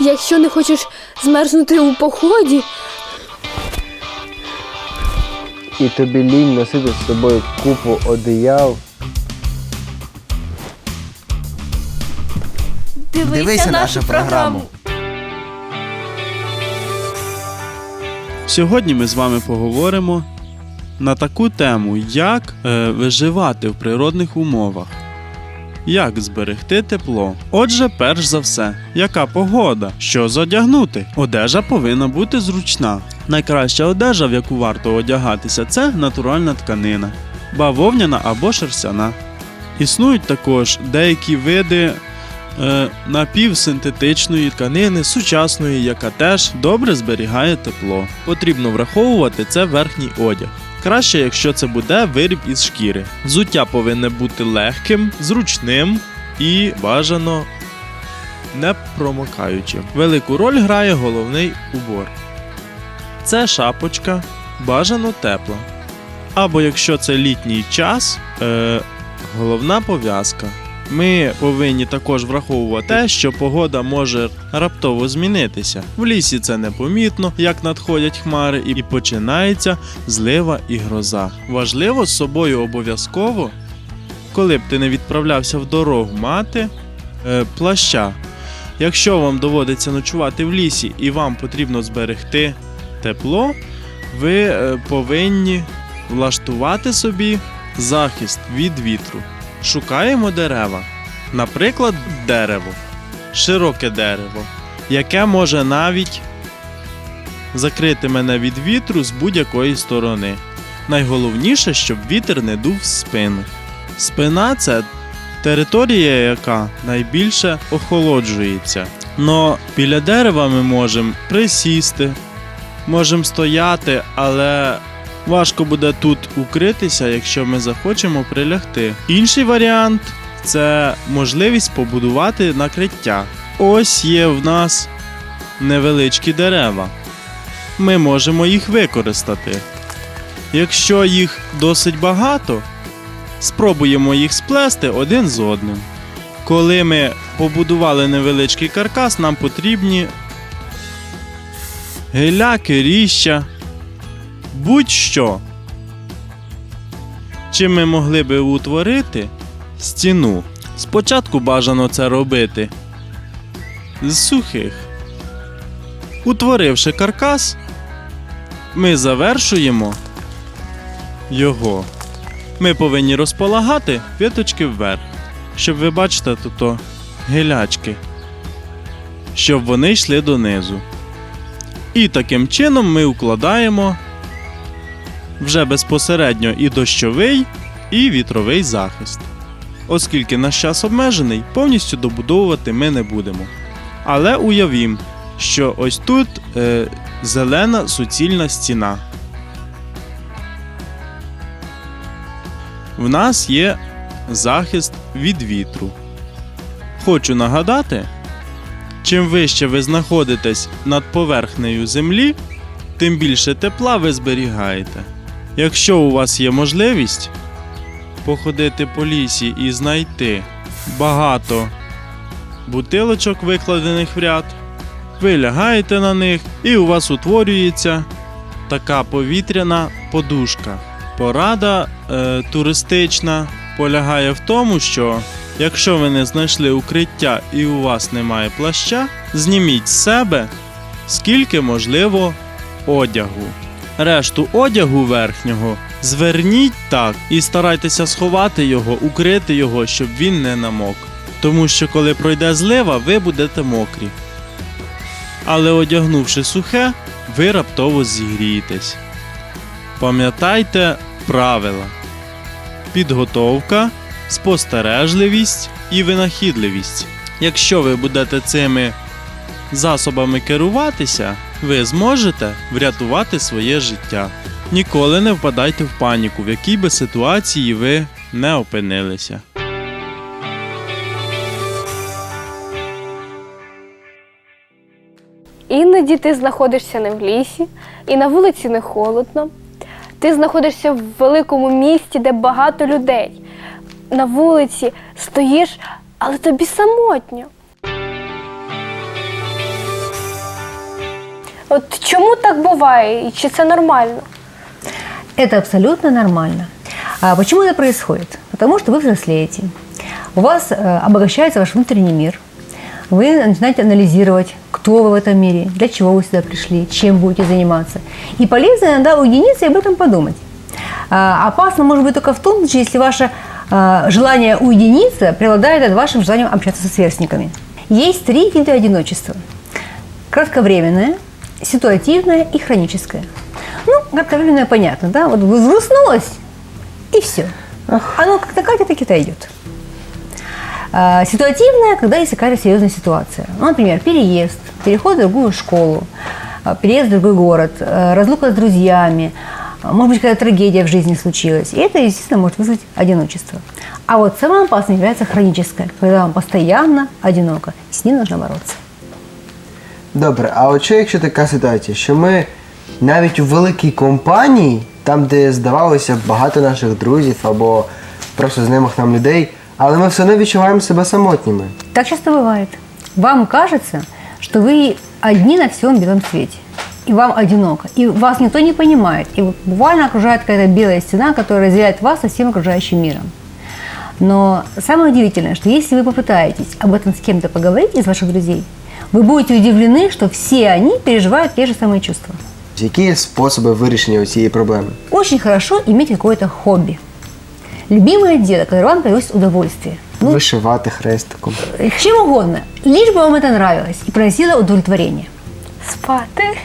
Якщо не хочеш змерзнути у поході, І тобі лінь носити з собою купу одіял. дивися, Дивися нашу нашу програму. Сьогодні ми з вами поговоримо на таку тему, як е, виживати в природних умовах. Як зберегти тепло? Отже, перш за все, яка погода? Що задягнути? Одежа повинна бути зручна. Найкраща одежа, в яку варто одягатися, це натуральна тканина, бавовняна або шерстяна. Існують також деякі види е, напівсинтетичної тканини сучасної, яка теж добре зберігає тепло. Потрібно враховувати це верхній одяг. Краще, якщо це буде виріб із шкіри. Взуття повинне бути легким, зручним і бажано не промокаючим. Велику роль грає головний убор. Це шапочка, бажано тепла. Або якщо це літній час, е, головна пов'язка. Ми повинні також враховувати те, що погода може раптово змінитися. В лісі це непомітно, як надходять хмари, і починається злива і гроза. Важливо з собою обов'язково, коли б ти не відправлявся в дорогу, мати е, плаща. Якщо вам доводиться ночувати в лісі і вам потрібно зберегти тепло, ви е, повинні влаштувати собі захист від вітру. Шукаємо дерева. Наприклад, дерево, широке дерево, яке може навіть закрити мене від вітру з будь-якої сторони. Найголовніше, щоб вітер не дув в спину. Спина це територія, яка найбільше охолоджується. Но біля дерева ми можемо присісти, можемо стояти, але важко буде тут укритися, якщо ми захочемо прилягти. Інший варіант це можливість побудувати накриття. Ось є в нас невеличкі дерева. Ми можемо їх використати. Якщо їх досить багато, спробуємо їх сплести один з одним. Коли ми побудували невеличкий каркас, нам потрібні гиляки, ріща, будь-що. Чим ми могли би утворити стіну? Спочатку бажано це робити з сухих. Утворивши каркас, ми завершуємо його. Ми повинні розполагати віточки вверх, щоб ви бачите тут гілячки, щоб вони йшли донизу. І таким чином ми укладаємо вже безпосередньо і дощовий, і вітровий захист. Оскільки наш час обмежений, повністю добудовувати ми не будемо. Але уявім, що ось тут е, зелена суцільна стіна. В нас є захист від вітру. Хочу нагадати, чим вище ви знаходитесь над поверхнею землі, тим більше тепла ви зберігаєте. Якщо у вас є можливість походити по лісі і знайти багато бутилочок, викладених в ряд, ви лягаєте на них, і у вас утворюється така повітряна подушка. Порада е, туристична полягає в тому, що якщо ви не знайшли укриття і у вас немає плаща, зніміть з себе скільки можливо одягу. Решту одягу верхнього зверніть так і старайтеся сховати його, укрити його, щоб він не намок. Тому що коли пройде злива, ви будете мокрі. Але одягнувши сухе, ви раптово зігрієтесь. Пам'ятайте правила: підготовка, спостережливість і винахідливість. Якщо ви будете цими засобами керуватися, ви зможете врятувати своє життя. Ніколи не впадайте в паніку, в якій би ситуації ви не опинилися. іноді ти знаходишся не в лісі, і на вулиці не холодно. Ти знаходишся в великому місті, де багато людей. На вулиці стоїш, але тобі самотньо. От чому так буває? І чи це нормально? Это абсолютно нормально. А почему это происходит? Потому что вы взрослеете. У вас э, обогащается ваш внутренний мир. Вы начинаете анализировать, кто вы в этом мире, для чего вы сюда пришли, чем будете заниматься. И полезно иногда уединиться и об этом подумать. А, опасно может быть только в том случае, если ваше а, желание уединиться преобладает над вашим желанием общаться со сверстниками. Есть три вида одиночества. Кратковременное, ситуативное и хроническое. Ну, кратковременное понятно, да? Вот взгрустнулось, и все. Оно как-то катит, так и идет. А, Ситуативная, когда есть какая-то серьезная ситуация. Ну, например, переезд, переход в другую школу, а, переезд в другой город, а, разлука с друзьями, а, может быть, какая-то трагедия в жизни случилась. И это, естественно, может вызвать одиночество. А вот самое опасное является хроническое, когда вам постоянно одиноко. С ним нужно бороться. Добре, а от що якщо така ситуація, що ми навіть у великій компанії, там, де здавалося багато наших друзів або просто знайомих нам людей, але ми все одно відчуваємо себе самотніми. Так часто бывает. Вам кажется, что вы одни на всем белом свете. И вам одиноко. И вас никто не понимает. И вот буквально окружает какая-то белая стена, которая разделяет вас со всем окружающим миром. Но самое удивительное, что если вы попытаетесь об этом с кем-то поговорить из ваших друзей, вы будете удивлены, что все они переживают те же самые чувства. Які є способи вирішення цієї проблеми? Очень хорошо иметь какое-то хобби. Любимое дело, которое вам приносит удовольствие. Ну, Вишивати хрестиком. чем угодно, лишь бы вам это нравилось и приносило удовлетворение. Спати?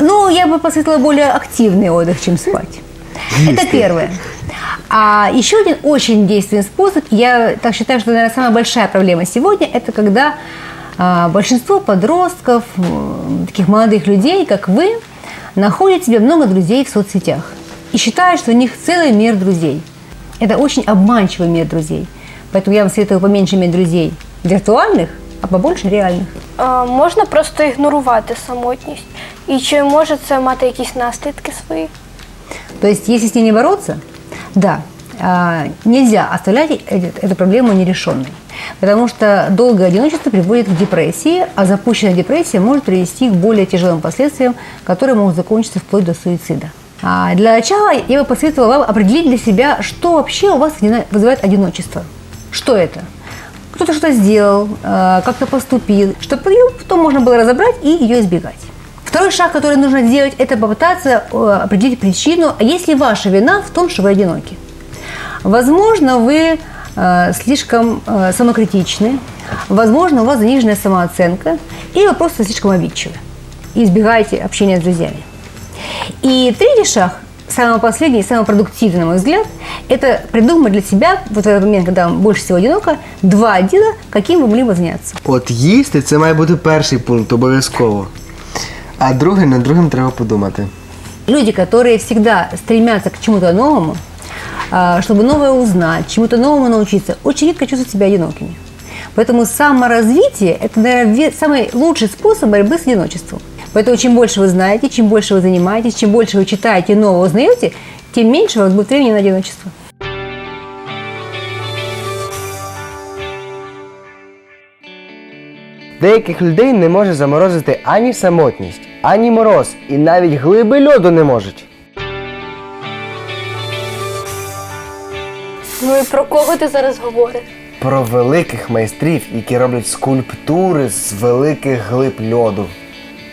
Ну, я бы посоветовала более активный отдых, чем спать. Это первое. А еще один очень действенный способ, я так считаю, что, наверное, самая большая проблема сегодня, это когда а, большинство подростков, м, таких молодых людей, как вы, находят себе много друзей в соцсетях и считают, что у них целый мир друзей. Это очень обманчивый мир друзей. Поэтому я вам советую поменьше иметь друзей виртуальных, а побольше реальных. А, можна просто ігнорувати самотність? І чи може це мати якісь наслідки свої? То есть, если с ней не бороться, да, а, нельзя оставлять эти- эту проблему нерешенной. Потому что долгое одиночество приводит к депрессии, а запущенная депрессия может привести к более тяжелым последствиям, которые могут закончиться вплоть до суицида. А для начала я бы посоветовала вам определить для себя, что вообще у вас вызывает одиночество. Что это? Кто-то что-то сделал, э, как-то поступил, чтобы ее потом можно было разобрать и ее избегать. Второй шаг, который нужно сделать, это попытаться э, определить причину, а есть ли ваша вина в том, что вы одиноки. Возможно, вы э, слишком э, самокритичны, возможно, у вас заниженная самооценка, или вы просто слишком обидчивы и избегаете общения с друзьями. И третий шаг, самый последний, самый продуктивный, на мой взгляд, это придумать для себя, вот в этот момент, когда вам больше всего одиноко, два дела, каким вы могли бы заняться. От їсти це має бути перший пункт, обов'язково. А другий, над другим треба подумати. Люди, которые всегда стремятся к чему-то новому, чтобы новое узнать, чему-то новому научиться, очень редко чувствуют себя одинокими. Поэтому саморазвитие – это, наверное, ве- самый лучший способ борьбы с одиночеством. Поэтому чем больше вы знаете, чем больше вы занимаетесь, чем больше вы читаете, нового узнаете, тем меньше у вас будет времени на одиночество. Деяких людей не може заморозити ані самотність, ані мороз, і навіть глиби льоду не можуть. Ну і про кого ти зараз говориш? Про великих майстрів, які роблять скульптури з великих глиб льоду.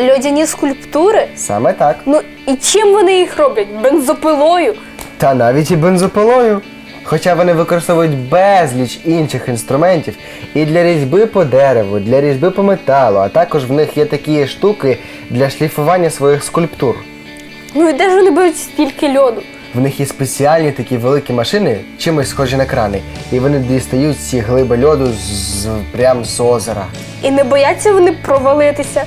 Льодяні скульптури? Саме так. Ну і чим вони їх роблять? Бензопилою? Та навіть і бензопилою. Хоча вони використовують безліч інших інструментів і для різьби по дереву, для різьби по металу, а також в них є такі штуки для шліфування своїх скульптур. Ну і де ж вони беруть стільки льоду? В них є спеціальні такі великі машини, чимось схожі на крани, і вони дістають ці глиби льоду з, прям з озера. І не бояться вони провалитися?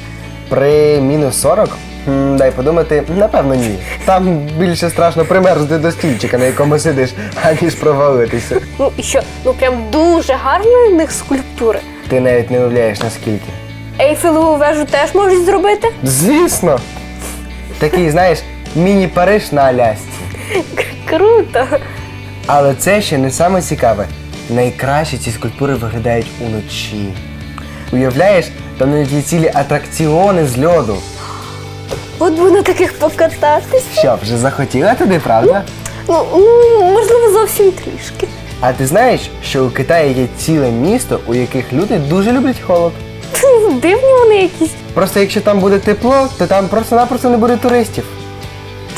При мінус 40? М, дай подумати, напевно, ні. Там більше страшно примерзнути до стільчика, на якому сидиш, аніж провалитися. Ну і що? Ну прям дуже гарні в них скульптури. Ти навіть не уявляєш наскільки. Ейфелеву вежу теж можуть зробити? Звісно. Такий, знаєш, міні-Париж на Алясці. Круто. Але це ще не саме цікаве. Найкраще ці скульптури виглядають уночі. Уявляєш, там навіть є цілі атракціони з льоду. От би на таких покататись. Що, вже захотіла туди, правда? Ну, ну, можливо, зовсім трішки. А ти знаєш, що у Китаї є ціле місто, у яких люди дуже люблять холод? Дивні вони якісь. Просто якщо там буде тепло, то там просто-напросто не буде туристів.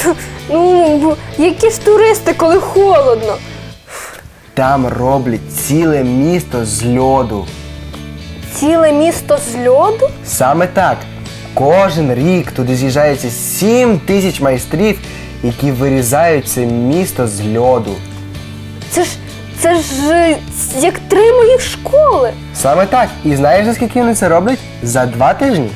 Ну, які ж туристи, коли холодно. Там роблять ціле місто з льоду. Ціле місто з льоду? Саме так. Кожен рік туди з'їжджається 7 тисяч майстрів, які вирізають це місто з льоду. Це ж це ж е, як три моїх школи. Саме так. І знаєш, за скільки вони це роблять? За два тижні.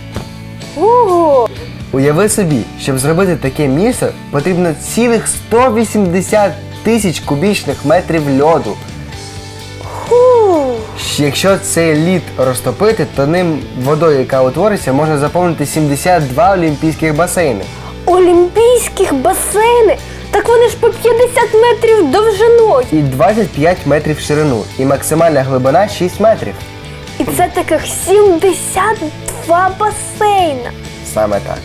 Ого! Уяви собі, щоб зробити таке місто, потрібно цілих 180 тисяч кубічних метрів льоду. Якщо цей лід розтопити, то ним водою, яка утвориться, можна заповнити 72 олімпійських басейни. Олімпійських басейни. Так вони ж по 50 метрів довжиною. І 25 метрів в ширину, і максимальна глибина 6 метрів. І це таких 72 басейна. Саме так.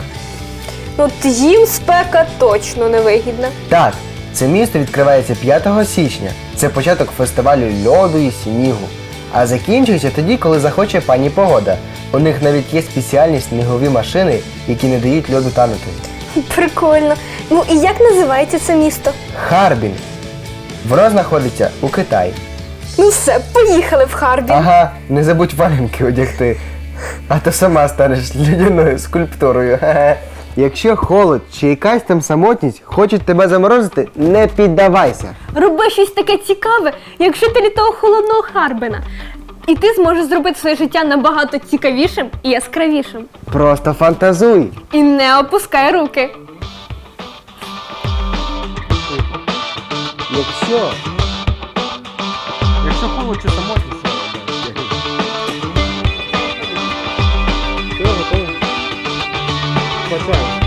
Ну, От їм спека точно не вигідна. Так, це місто відкривається 5 січня. Це початок фестивалю льоду і снігу. А закінчується тоді, коли захоче пані погода. У них навіть є спеціальні снігові машини, які не дають льоду танути. Прикольно. Ну і як називається це місто? Харбін. Воно знаходиться у Китаї. Ну все, поїхали в Харбін. Ага, не забудь валенки одягти. А то сама станеш льодяною скульптурою. Якщо холод чи якась там самотність хочуть тебе заморозити, не піддавайся. Роби щось таке цікаве, як жителі того холодного Харбина. І ти зможеш зробити своє життя набагато цікавішим і яскравішим. Просто фантазуй. І не опускай руки. Якщо. Якщо холод чи самотність. What's up?